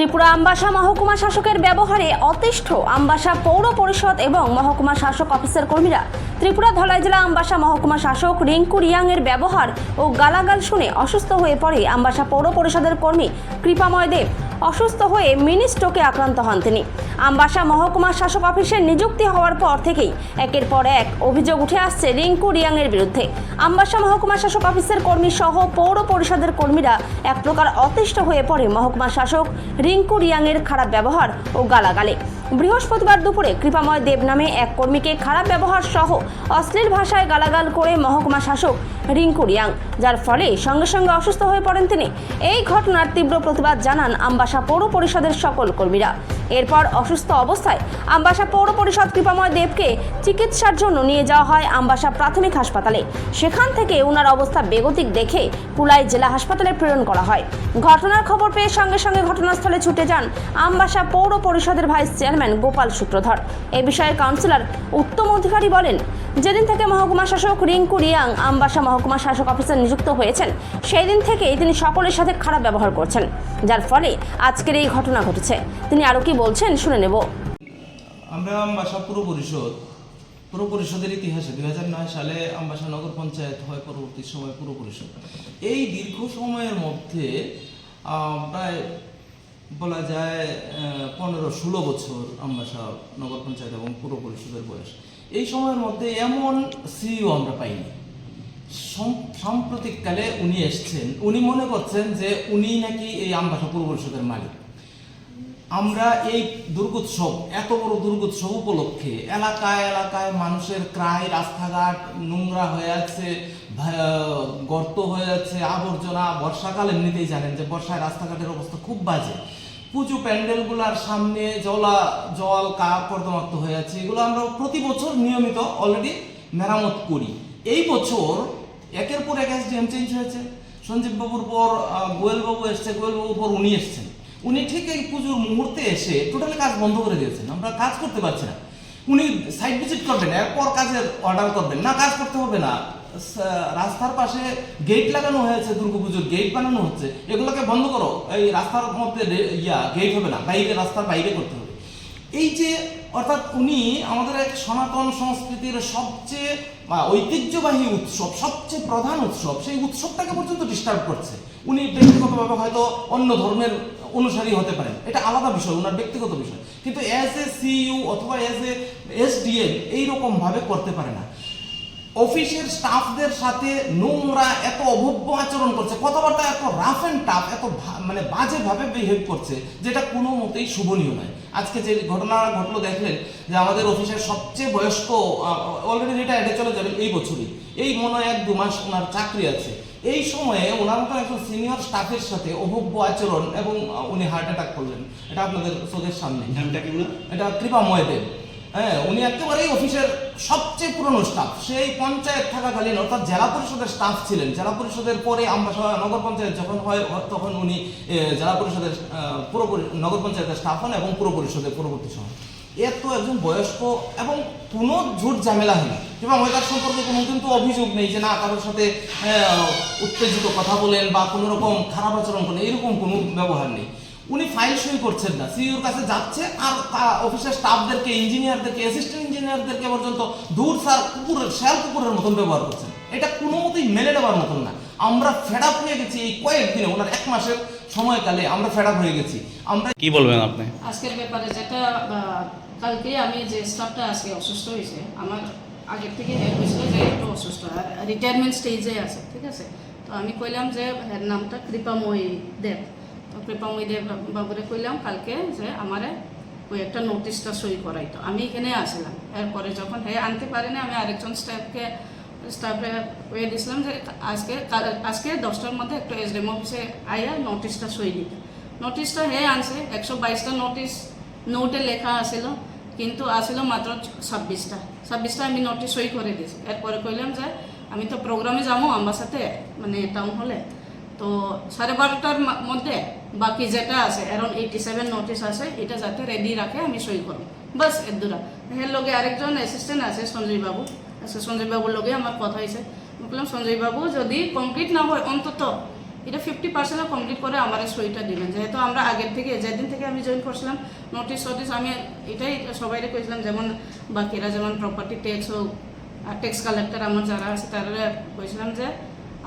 ত্রিপুরা আম্বাসা মহকুমা শাসকের ব্যবহারে অতিষ্ঠ আম্বাসা পৌর পরিষদ এবং মহকুমা শাসক অফিসের কর্মীরা। ত্রিপুরা ধলাই জেলা আম্বাসা মহকুমা শাসক রিঙ্কু রিয়াং এর ব্যবহার ও গালাগাল শুনে অসুস্থ হয়ে পড়ে আম্বাসা পৌর পরিষদের কর্মী কৃপাময় দেব। অসুস্থ হয়ে মিনি স্ট্রোকে আক্রান্ত হন তিনি। আমবাসা মহকুমা শাসক অফিসে নিযুক্তি হওয়ার পর থেকেই একের পর এক অভিযোগ উঠে আসছে রিঙ্কু রিয়াং এর বিরুদ্ধে। আমবাসা মহকুমা শাসক অফিসের কর্মী সহ পৌর পরিষদের কর্মীরা এক প্রকার অতিষ্ঠ হয়ে পড়ে মহকুমা শাসক রিঙ্কু রিয়াং এর খারাপ ব্যবহার ও গালাগালে। বৃহস্পতিবার দুপুরে কৃপাময় দেব নামে এক কর্মীকে খারাপ ব্যবহার সহ অশ্লীল ভাষায় গালাগাল করে মহকুমা শাসক রিঙ্কু রিয়াং, যার ফলে সঙ্গে সঙ্গে অসুস্থ হয়ে পড়েন তিনি। এই ঘটনার তীব্র প্রতিবাদ জানান আমবাসা পৌর পরিষদের সকল কর্মীরা। এরপর অসুস্থ অবস্থায় আমবাসা পৌর পরিষদ কৃপাময় দেবকে চিকিৎসার জন্য নিয়ে যাওয়া হয় আমবাসা প্রাথমিক হাসপাতালে। সেখান থেকে ওনার অবস্থা বেগতিক দেখে কুলাই জেলা হাসপাতালে প্রেরণ করা হয়। ঘটনার খবর পেয়ে সঙ্গে সঙ্গে ঘটনাস্থলে ছুটে যান আমবাসা পৌর পরিষদের ভাইস চেয়ারম্যান গোপাল সূত্রধর এ বিষয়ে কাউন্সিলর উত্তম অধিকারী বলেন, যেদিন থেকে মহকুমা শাসক রিঙ্কু রিয়াং আমবাসা মহকুমা শাসক অফিসার নিযুক্ত হয়েছেন সেই দিন থেকেই তিনি সকলের সাথে খারাপ ব্যবহার করছেন। যার ফলে আজকের এই ঘটনা ঘটেছে। তিনি আরও কি বলছেন, শুনে নেব। আমরা আমবাসা পুর পরিষদ পুর পরিষদের ইতিহাসে দুই সালে আমবাসা নগর পঞ্চায়েত হয় পরবর্তী সময় পুর পরিষদ এই দীর্ঘ সময়ের মধ্যে প্রায় বলা যায় পনেরো ষোলো বছর আমবাসা নগর পঞ্চায়েত এবং পুর পরিষদের বয়স। এই সময়ের মধ্যে এমন সিইও আমরা পাইনি। সম- সাম্প্রতিককালে উনি এসছেন, উনি মনে করছেন যে উনি নাকি এই আমবাসা পুর পরিষদের মালিক। আমরা এই দুর্গোৎসব এত বড় দুর্গোৎসব উপলক্ষে এলাকায় এলাকায় মানুষের ক্রায় রাস্তাঘাট নোংরা হয়ে আছে গর্ত হয়ে যাচ্ছে আবর্জনা বর্ষাকাল এমনিতেই জানেন যে বর্ষায় রাস্তাঘাটের অবস্থা খুব বাজে। পুজো প্যান্ডেলগুলার সামনে জলা জল কা কর্দমাক্ত হয়ে আছে এগুলো আমরা প্রতি বছর নিয়মিত অলরেডি মেরামত করি। এই বছর একের পর এক এসডিএম চেঞ্জ হয়েছে। সঞ্জীব বাবুর পর আহ, গোয়েল বাবু এসছে গোয়েল বাবুর পর উনি এসছেন। উনি ঠিক এই পুজোর মুহূর্তে এসে টোটালি কাজ বন্ধ করে দিয়েছেন। আমরা কাজ করতে পারছি না। উনি সাইট ভিজিট করবেন, এরপর কাজের অর্ডার করবেন। না, কাজ করতে হবে না। রাস্তার পাশে গেট লাগানো হয়েছে দুর্গাপুজোর গেট বানানো হচ্ছে। এগুলোকে বন্ধ করো। এই রাস্তার মধ্যে ইয়া গেট হবে না। বাইরে, রাস্তার বাইরে করতে হবে। এই যে, অর্থাৎ উনি আমাদের এক সনাতন সংস্কৃতির সবচেয়ে ঐতিহ্যবাহী উৎসব, সবচেয়ে প্রধান উৎসব, সেই উৎসবটাকে পর্যন্ত ডিস্টার্ব করছে। উনি ব্যক্তিগতভাবে হয়তো অন্য ধর্মের অনুসারী হতে পারেন। এটা আলাদা বিষয় ওনার ব্যক্তিগত বিষয়। কিন্তু অ্যাজ এ সিইউ অথবা অ্যাজ এ এসডিএম এইরকম ভাবে করতে পারে না। অফিসের স্টাফদের সাথে নোংরা, এত অভব্য আচরণ করছে, কথাবার্তা এত রাফ অ্যান্ড টাফ এত মানে বাজেভাবে বিহেভ করছে, যেটা কোনো মতেই শুভনীয় নয়। আজকে যে ঘটনা ঘটলো দেখলেন যে আমাদের অফিসের সবচেয়ে বয়স্ক অলরেডি রিটায়ার্ডে চলে যাবেন এই বছরই। এই মনে হয় এক দু মাস ওনার চাকরি আছে। এই সময়ে ওনার মতো একজন সিনিয়র স্টাফের সাথে অভব্য আচরণ এবং উনি হার্ট অ্যাটাক করলেন। এটা আপনাদের চোখের সামনে। এটা কি বলুন? এটা কৃপাময় দেব। হ্যাঁ উনি একেবারেই অফিসের সবচেয়ে পুরনো স্টাফ সেই পঞ্চায়েত থাকাকালীন অর্থাৎ জেলা পরিষদের স্টাফ ছিলেন। জেলা পরিষদের পরে আমবাসা নগর পঞ্চায়েত যখন হয় তখন উনি জেলা পরিষদের আহ, নগর পঞ্চায়েতের স্টাফ হন এবং পুর পরিষদের পরবর্তী সময় এর তো একজন বয়স্ক এবং কোনো ঝুট ঝামেলা হয়নি। এবং তার সম্পর্কে কোনো কিন্তু অভিযোগ নেই যে না কারোর সাথে উত্তেজিত কথা বলেন বা কোনো রকম খারাপ আচরণ করেন এরকম কোনো ব্যবহার নেই। উনি ফাইল সই করছেন না। সিইওর কাছে যাচ্ছে আর অফিসের স্টাফদেরকে ইঞ্জিনিয়ারদেরকে অ্যাসিস্ট্যান্ট ইঞ্জিনিয়ারদেরকে পর্যন্ত দূর সার কুকুরের শেয়াল কুকুরের মতন ব্যবহার করছেন। এটা কোনো মতেই মেনে নেওয়ার মতন না। আমরা ফেড আপ হয়ে গেছি এই কয়েকদিনে ওনার এক মাসের সময়কালে আমরা ফেড আপ হয়ে গেছি। আমরা কি বলবেন আপনি? আজকের ব্যাপারে যেটা কালকে আমি যে স্টাফটা আজকে অসুস্থ হয়েছে আমার আগের থেকে হেড হয়েছিল যে একটু অসুস্থ আর রিটায়ারমেন্ট স্টেজে আছে ঠিক আছে? তো আমি কইলাম যে এর নামটা কৃপাময়ী দেব তো দেব বাবুরে কইলাম, কালকে যে আমারে ওই একটা নোটিশটা সই করাইতো আমি এখানে আসলাম। এরপরে যখন হে আনতে পারেনি আমি আরেকজন স্টাফকে স্টাফে ওয়ে দিছিলাম যে, আজকে আজকে দশটার মধ্যে একটু এসডিএম অফিসে আইয়া নোটিশটা সই দিতে নোটিশটা হে আনছে, একশো বাইশটা নোটিশ নোটে লেখা আসিল কিন্তু আসিল মাত্র ছাব্বিশটা। ছাব্বিশটা আমি নোটিশ সই করে দিয়েছি। এরপরে কইলাম যে, আমি তো প্রোগ্রামে যাব, আমার সাথে মানে টাউন হলে তো সাড়ে বারোটার মধ্যে বাকি যেটা আছে অ্যারাউন্ড এইটি সেভেন নোটিশ আছে, এটা যাতে রেডি রাখে, আমি সই করব। বাসের দুরা। এর লগে আরেকজন অ্যাসিস্ট্যান্ট আছে সঞ্জয় বাবু আচ্ছা সঞ্জয় বাবুর আমার কথা হয়েছে। বললাম সঞ্জয় বাবু যদি কমপ্লিট না হয়, অন্তত এটা ফিফটি পার্সেন্টও কমপ্লিট করে আমার সইটা দিবেন। যেহেতু আমরা আগের থেকে, যেদিন থেকে আমি জয়েন করছিলাম নোটিস আমি এটাই সবাইকে কইছিলাম, যেমন বাকিরা যেমন প্রপার্টি ট্যাক্স হোক, আর ট্যাক্স কালেক্টর আমার যারা আছে তারা কইছিলাম যে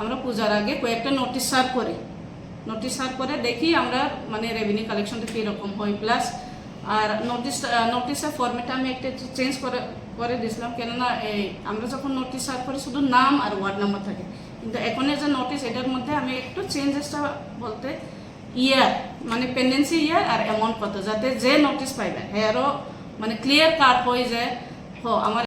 আমরা পূজার আগে কয়েকটা নোটিশ সার্ভ করি। নোটিশ সার্ভ করে দেখি আমরা মানে রেভিনিউ কালেকশনটা কীরকম হয়। প্লাস আর নোটিশ নোটিশের ফর্মেটটা আমি একটা চেঞ্জ করে করে দিয়েছিলাম। কেননা এই আমরা যখন নোটিশ সার্ভ করি, শুধু নাম আর ওয়ার্ড নাম্বার থাকে। কিন্তু এখন যে নোটিশ এটার মধ্যে আমি একটু চেঞ্জেসটা বলতে ইয়ার মানে পেন্ডেন্সি ইয়ার আর অ্যামাউন্ট কত, যাতে যে নোটিশ পাইবে। হেয়ারও মানে ক্লিয়ার কাট হয়ে যায়। হ, আমার